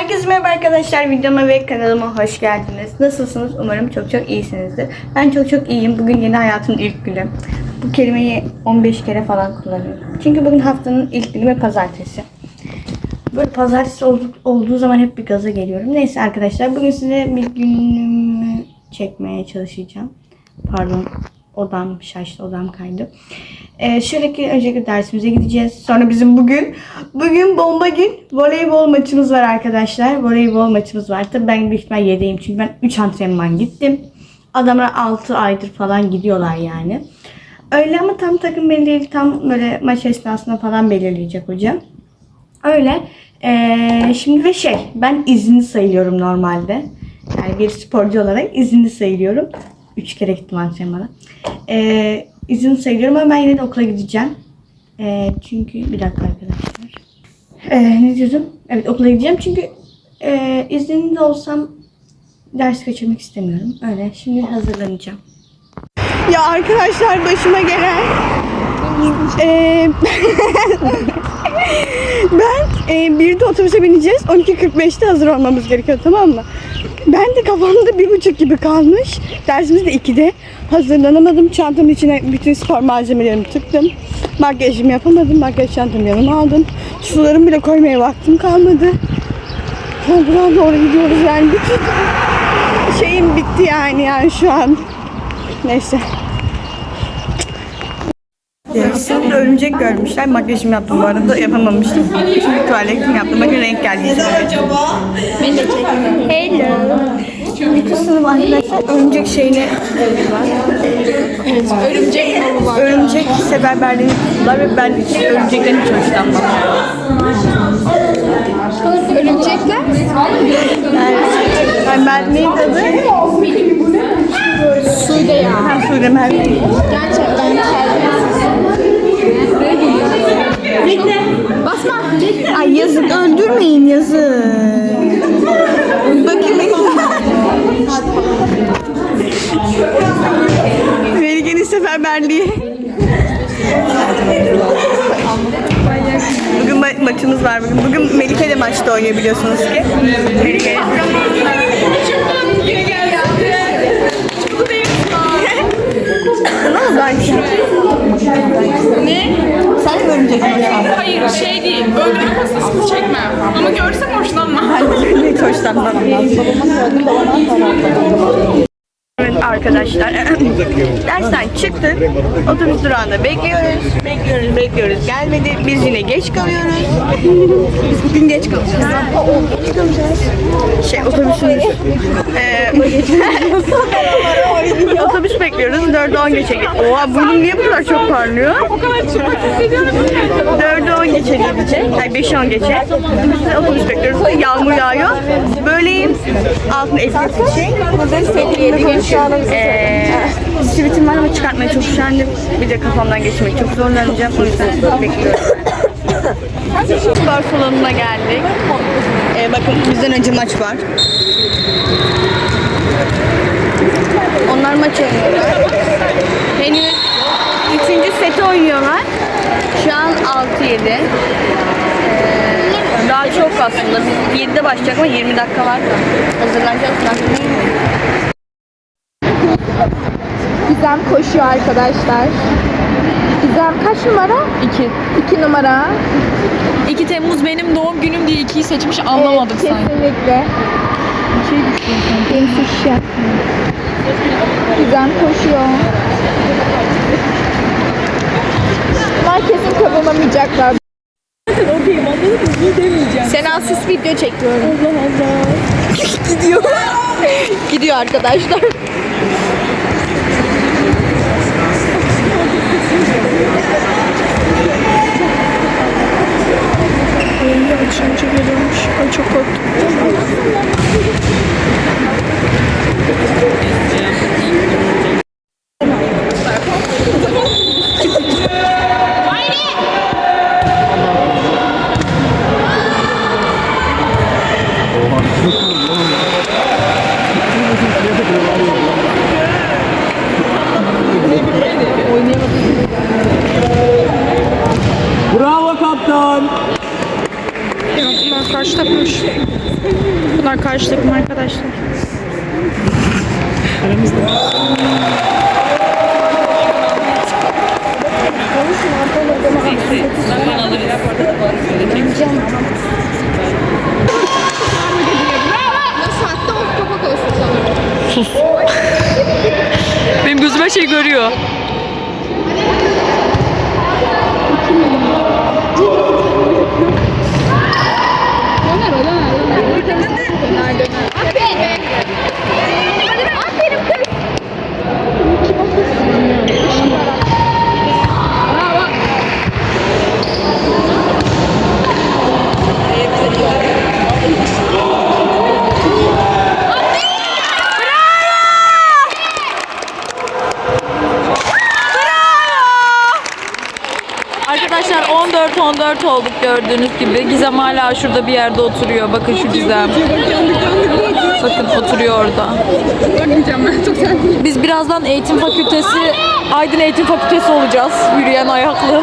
Herkese merhaba arkadaşlar. Videoma ve kanalıma hoş geldiniz. Nasılsınız? Umarım çok çok iyisinizdir. Ben çok çok iyiyim. Bugün yeni hayatımın ilk günü. Bu kelimeyi 15 kere falan kullanıyorum. Çünkü bugün haftanın ilk günü ve pazartesi. Böyle pazartesi olduk, olduğu zaman hep bir gaza geliyorum. Neyse arkadaşlar bugün size bir günümü çekmeye çalışacağım. Pardon odam şaştı odam kaydı. Ee, şöyle ki öncelikle dersimize gideceğiz. Sonra bizim bugün bugün bomba gün voleybol maçımız var arkadaşlar. Voleybol maçımız var. Tabii ben büyük ihtimal 7'yim çünkü ben 3 antrenman gittim. Adamlar 6 aydır falan gidiyorlar yani. Öyle ama tam takım belli değil. Tam böyle maç esnasında falan belirleyecek hocam. Öyle. Ee, şimdi ve şey ben izinli sayılıyorum normalde. Yani bir sporcu olarak izinli sayılıyorum. Üç kere gittim antrenmana. Ee, izinli sayılıyorum ama ben yine de okula gideceğim. Ee, çünkü bir dakika arkadaşlar. Ee, ne diyordum? Evet okula gideceğim çünkü e, izinli olsam ders kaçırmak istemiyorum. Öyle şimdi hazırlanacağım. Ya arkadaşlar başıma gelen Eee ben e, bir de otobüse bineceğiz. 12.45'te hazır olmamız gerekiyor tamam mı? Ben de kafamda bir buçuk gibi kalmış. Dersimiz de 2'de. Hazırlanamadım. Çantamın içine bütün spor malzemelerimi tıktım. Makyajımı yapamadım. Makyaj çantamı yanıma aldım. Sularımı bile koymaya vaktim kalmadı. Buradan doğru gidiyoruz yani. Bütün şeyim bitti yani yani şu an. Neyse. Sınıfta örümcek görmüşler. Makyajımı yaptım bu arada. Yapamamıştım. Şimdi tuvaletim yaptım. Bakın renk geldi. Hello. Bütün sınıf arkadaşlar örümcek şeyine var. Evet, örümcek. Örümcek seferberliğini tuttular ve ben hiç örümcekten hiç hoşlanmam. Örümcekler? Yani, yani ben neydi adı? Sude ya. Ha, Sude Merve. Gerçekten Bekle. Basma. Bekle. Ay yazık öldürmeyin yazık. Bakayım Melike'nin seferberliği. Bugün ma- maçımız var bugün. Bugün Melike de maçta oynuyor biliyorsunuz ki. Melike. Oldu Ayşe? Ne? Sen mi örümcek? Hayır şey değil. Öldürme hastasını çekmem. Ama görsem hoşlanmam. Ben de hiç hoşlanmam. arkadaşlar dersten çıktık otobüs durağında bekliyoruz bekliyoruz bekliyoruz gelmedi biz yine geç kalıyoruz biz bugün geç kalacağız geç kalacağız şey otobüsün ee, otobüs bekliyoruz 4'e 10 geçe oha burnum niye bu kadar çok parlıyor O kadar hissediyorum ki. 4'e 10 geçe gelecek. Hayır 5'e 10 geçe. Otobüs bekliyoruz. Yağmur yağıyor. Böyleyim. Altında eski bir şey. Eee sivitim var ama çıkartmaya çok üşendim. Bir de kafamdan geçmek çok zorlanacağım. O yüzden bekliyorum. Spor salonuna geldik. Ee, bakın bizden önce maç var. Onlar maç oynuyorlar. Henüz üçüncü seti oynuyorlar. Şu an 6-7. Ee, daha çok aslında. Biz 7'de başlayacak ama 20 dakika var da. Hazırlanacağız. Gizem koşuyor arkadaşlar. Gizem kaç numara? 2. 2 numara. 2 Temmuz benim doğum günüm diye 2'yi seçmiş anlamadım evet, sanki. Kesinlikle. Benim şişe. Gizem koşuyor. Bunlar kesin kazanamayacaklar. Senasız video çekiyorum. Allah Allah. Gidiyor. Gidiyor arkadaşlar. Açınca geliyormuş. Ay çok korktum. Bravo kaptan. Kaç takmış? Bunlar karşı takım arkadaşlar. Benim gözüme şey görüyor. Arkadaşlar 14-14 olduk gördüğünüz gibi. Gizem hala şurada bir yerde oturuyor. Bakın şu Gizem. Bakın oturuyor orada. Biz birazdan eğitim fakültesi, Aydın Eğitim Fakültesi olacağız. Yürüyen ayaklı.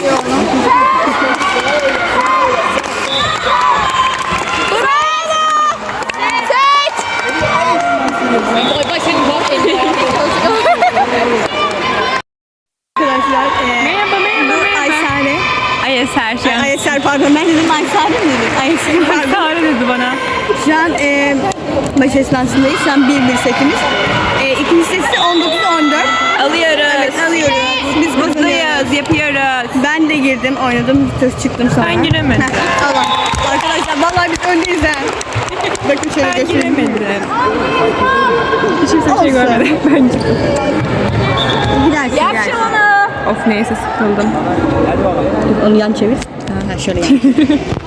değiştiriyor onu. Arkadaşlar e, merhaba merhaba bu Aysare. Ayeser Ay, Aysel pardon ben dedim Aysare mi dedim? Aysel pardon. Tarih dedi bana. Şu an e, maç esnasındayız. Şu an 1-1 setimiz. E, ikinci seti 19-14. Alıyoruz. Evet alıyoruz. Biz kazanıyoruz. Mutluyuz, yapıyoruz. Ben de girdim, oynadım, bir çıktım sonra. Ben giremedim. Heh, Allah. Arkadaşlar vallahi biz öndeyiz ha. Bakın şöyle Ben göstereyim. giremedim. Hiç kimse şey Olsun. görmedi. Ben çıktım. Gidersin gidersin. Of neyse sıkıldım. Onu yan çevir. Ha, şöyle yan.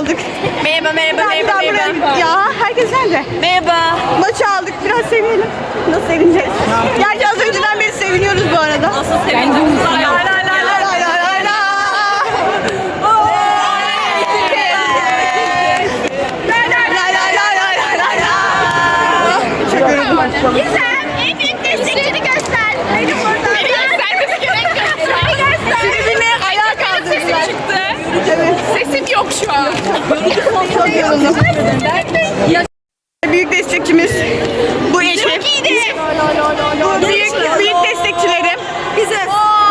aldık. Merhaba merhaba merhaba merhaba. Ya herkes nerede? Merhaba. Maçı aldık. Biraz sevinelim. Nasıl sevineceğiz? Gerçi az önceden beri seviniyoruz bu arada. Nasıl sevindim. destekçimiz bu ekip. Bu büyük, büyük destekçilerim. Bize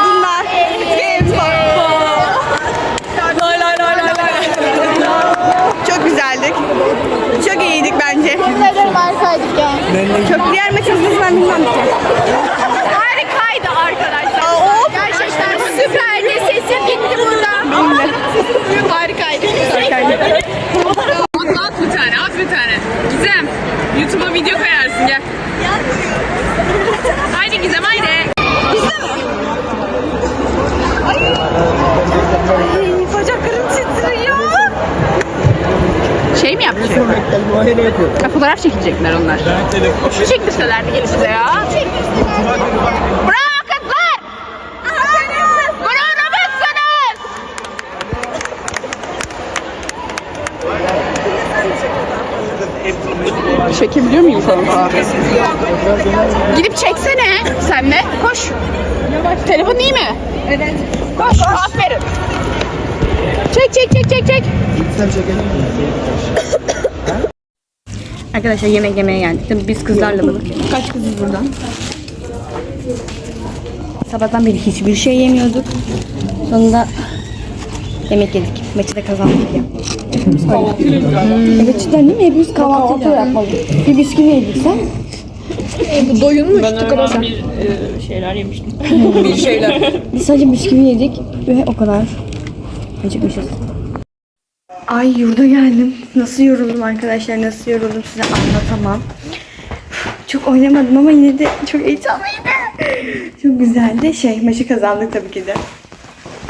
bunlar. Çok güzeldik. Çok iyiydik bence. Çok diğer maçımızı ben bilmem ki. Şu çektirselerdi gelip size ya. Bravo kızlar! Nasılsınız? Çekebiliyor muyum kanka? Gidip çeksene sen de. Koş. Telefon iyi mi? Evet. Koş. Aferin. Çek çek çek çek çek. Arkadaşlar yemek yemeye geldik. Tabii biz kızlarla balık yedik. Kaç kızız buradan? Sabahtan beri hiçbir şey yemiyorduk. Sonunda yemek yedik. Maçı da kazandık ya. Evet cidden değil mi? Hepimiz kahvaltı yapmadık. Bir bisküvi yedik sen. Biz sadece bisküvi yedik ve o kadar acıkmışız. Ay yurda geldim. Nasıl yoruldum arkadaşlar, nasıl yoruldum size anlatamam. Çok oynamadım ama yine de çok heyecanlıydı. Çok güzeldi. Şey, maçı kazandık tabii ki de.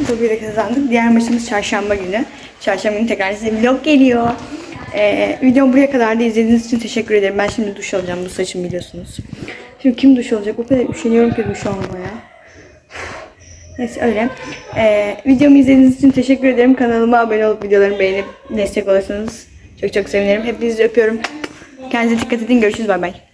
Tabii de kazandık. Diğer maçımız çarşamba günü. Çarşamba günü tekrar size vlog geliyor. Ee, videom buraya kadar da izlediğiniz için teşekkür ederim. Ben şimdi duş alacağım. Bu saçım biliyorsunuz. Şimdi kim duş alacak? O kadar üşeniyorum ki duş almaya. Neyse öyle. Ee, videomu izlediğiniz için teşekkür ederim. Kanalıma abone olup videolarımı beğenip destek olursanız çok çok sevinirim. Hepinizi öpüyorum. Kendinize dikkat edin. Görüşürüz. Bay bay.